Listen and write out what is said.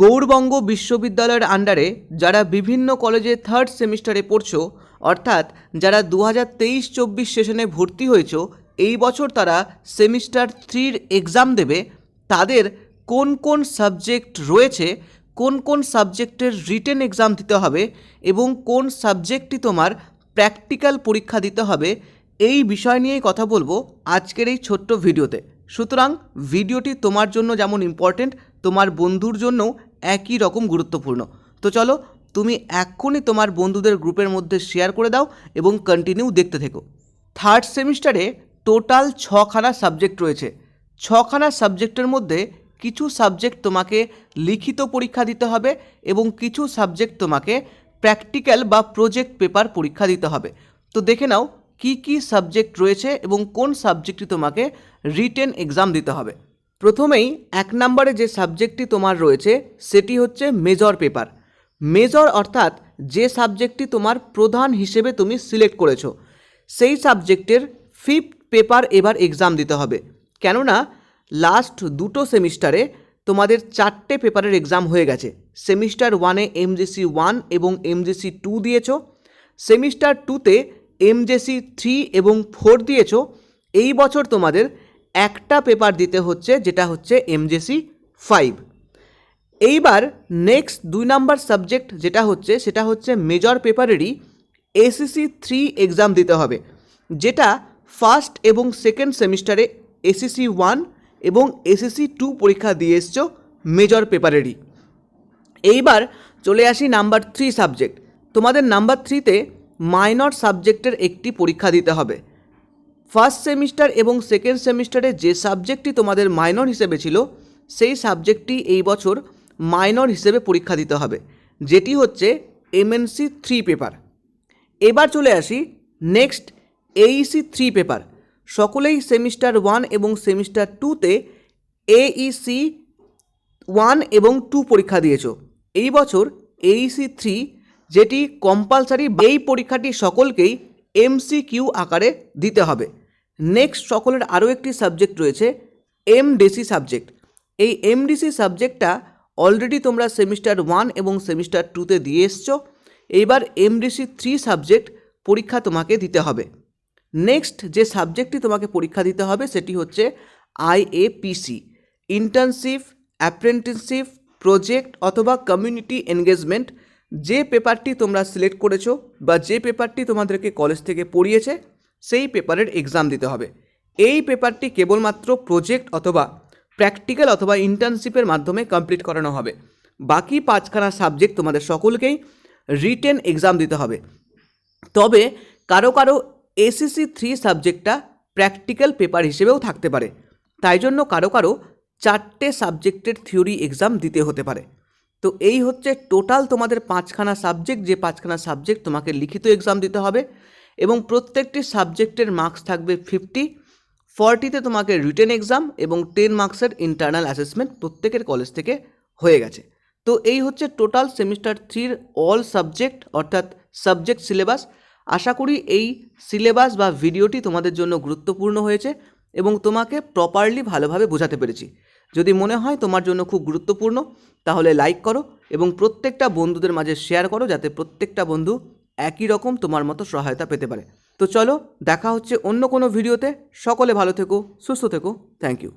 গৌরবঙ্গ বিশ্ববিদ্যালয়ের আন্ডারে যারা বিভিন্ন কলেজে থার্ড সেমিস্টারে পড়ছো, অর্থাৎ যারা দু হাজার তেইশ চব্বিশ সেশনে ভর্তি হয়েছো, এই বছর তারা সেমিস্টার থ্রির এক্সাম দেবে। তাদের কোন কোন সাবজেক্ট রয়েছে, কোন কোন সাবজেক্টের রিটেন এক্সাম দিতে হবে এবং কোন সাবজেক্টটি তোমার প্র্যাকটিক্যাল পরীক্ষা দিতে হবে, এই বিষয় নিয়েই কথা বলব আজকের এই ছোট্ট ভিডিওতে। সুতরাং ভিডিওটি তোমার জন্য যেমন ইম্পর্টেন্ট তোমার বন্ধুর জন্যও একই রকম গুরুত্বপূর্ণ। তো চলো, তুমি এক্ষুনি তোমার বন্ধুদের গ্রুপের মধ্যে শেয়ার করে দাও এবং কন্টিনিউ দেখতে থেকো। থার্ড সেমিস্টারে টোটাল ছখানা সাবজেক্ট রয়েছে। ছখানা সাবজেক্টের মধ্যে কিছু সাবজেক্ট তোমাকে লিখিত পরীক্ষা দিতে হবে এবং কিছু সাবজেক্ট তোমাকে প্র্যাকটিক্যাল বা প্রজেক্ট পেপার পরীক্ষা দিতে হবে। তো দেখে নাও, কি কি সাবজেক্ট রয়েছে এবং কোন সাবজেক্টটি তোমাকে রিটেন এক্সাম দিতে হবে। প্রথমেই এক নম্বরে যে সাবজেক্টটি তোমার রয়েছে, সেটি হচ্ছে মেজর পেপার মেজর অর্থাৎ যে সাবজেক্টটি তোমার প্রধান হিসেবে তুমি সিলেক্ট করেছ, সেই সাবজেক্টের ফিফথ পেপার এবার এক্সাম দিতে হবে। কেননা লাস্ট দুটো সেমিস্টারে তোমাদের চারটে পেপারের এক্সাম হয়ে গেছে। সেমিস্টার ওয়ানে এমজিসি ওয়ান এবং এমজিসি টু দিয়েছ। সেমিস্টার টুতে এমজেসি থ্রি এবং ফোর দিয়েছ। এই বছর তোমাদের একটা পেপার দিতে হচ্ছে, যেটা হচ্ছে এমজেসি ফাইভ এইবার নেক্সট দুই নাম্বার সাবজেক্ট যেটা হচ্ছে, সেটা হচ্ছে মেজর পেপারেরই এসিসি থ্রি এক্সাম দিতে হবে, যেটা ফার্স্ট এবং সেকেন্ড সেমিস্টারে এসিসি ওয়ান এবং এসিসি টু পরীক্ষা দিয়ে এসছো মেজর পেপারেরই এইবার চলে আসি নাম্বার থ্রি সাবজেক্ট তোমাদের নাম্বার থ্রিতে মাইনর সাবজেক্টের একটি পরীক্ষা দিতে হবে। ফার্স্ট সেমিস্টার এবং সেকেন্ড সেমিস্টারে যে সাবজেক্টটি তোমাদের মাইনর হিসেবে ছিল, সেই সাবজেক্টটি এই বছর মাইনর হিসেবে পরীক্ষা দিতে হবে। যেটি হচ্ছে এমএনসি থ্রি পেপার এবার চলে আসি নেক্সট এইসি থ্রি পেপার সকলেই সেমিস্টার ওয়ান এবং সেমিস্টার টুতে এইসি ওয়ান এবং টু পরীক্ষা দিয়েছ। এই বছর এইসি থ্রি যেটি কম্পালসারি এই পরীক্ষাটি সকলকেই এমসি কিউ আকারে দিতে হবে। নেক্সট সকলের আরও একটি সাবজেক্ট রয়েছে এমডিসি সাবজেক্ট এই এমডিসি সাবজেক্টটা অলরেডি তোমরা সেমিস্টার ওয়ান এবং সেমিস্টার টুতে দিয়ে এসছো। এইবার এমডিসি থ্রি সাবজেক্ট পরীক্ষা তোমাকে দিতে হবে। নেক্সট যে সাবজেক্টটি তোমাকে পরীক্ষা দিতে হবে, সেটি হচ্ছে আইএপিসি ইন্টার্নশিপ অ্যাপ্রেন্টিসশিপ প্রজেক্ট অথবা কমিউনিটি এনগেজমেন্ট যে পেপারটি তোমরা সিলেক্ট করেছ বা যে পেপারটি তোমাদেরকে কলেজ থেকে পড়িয়েছে সেই পেপারের এক্সাম দিতে হবে। এই পেপারটি কেবলমাত্র প্রজেক্ট অথবা প্র্যাকটিক্যাল অথবা ইন্টার্নশিপের মাধ্যমে কমপ্লিট করানো হবে। বাকি পাঁচখানা সাবজেক্ট তোমাদের সকলকেই রিটেন এক্সাম দিতে হবে। তবে কারও কারও এসিসি থ্রি সাবজেক্টটা প্র্যাকটিক্যাল পেপার হিসেবেও থাকতে পারে। তাই জন্য কারও কারও চারটে সাবজেক্টের থিওরি এক্সাম দিতে হতে পারে। তো এই হচ্ছে টোটাল তোমাদের পাঁচখানা সাবজেক্ট যে পাঁচখানা সাবজেক্ট তোমাকে লিখিত এক্সাম দিতে হবে। এবং প্রত্যেকটি সাবজেক্টের মার্কস থাকবে ফিফটি ফর্টিতে তোমাকে রিটেন এক্সাম এবং টেন মার্কসের ইন্টারনাল অ্যাসেসমেন্ট প্রত্যেকের কলেজ থেকে হয়ে গেছে। তো এই হচ্ছে টোটাল সেমিস্টার থ্রির অল সাবজেক্ট অর্থাৎ সাবজেক্ট সিলেবাস আশা করি এই সিলেবাস বা ভিডিওটি তোমাদের জন্য গুরুত্বপূর্ণ হয়েছে এবং তোমাকে প্রপারলি ভালোভাবে বোঝাতে পেরেছি। যদি মনে হয় তোমার জন্য খুব গুরুত্বপূর্ণ, তাহলে লাইক করো এবং প্রত্যেকটা বন্ধুদের মাঝে শেয়ার করো যাতে প্রত্যেকটা বন্ধু একই রকম তোমার মতো সহায়তা পেতে পারে। তো চলো, দেখা হচ্ছে অন্য কোনো ভিডিওতে। সকলে ভালো থেকো, সুস্থ থেকো। Thank you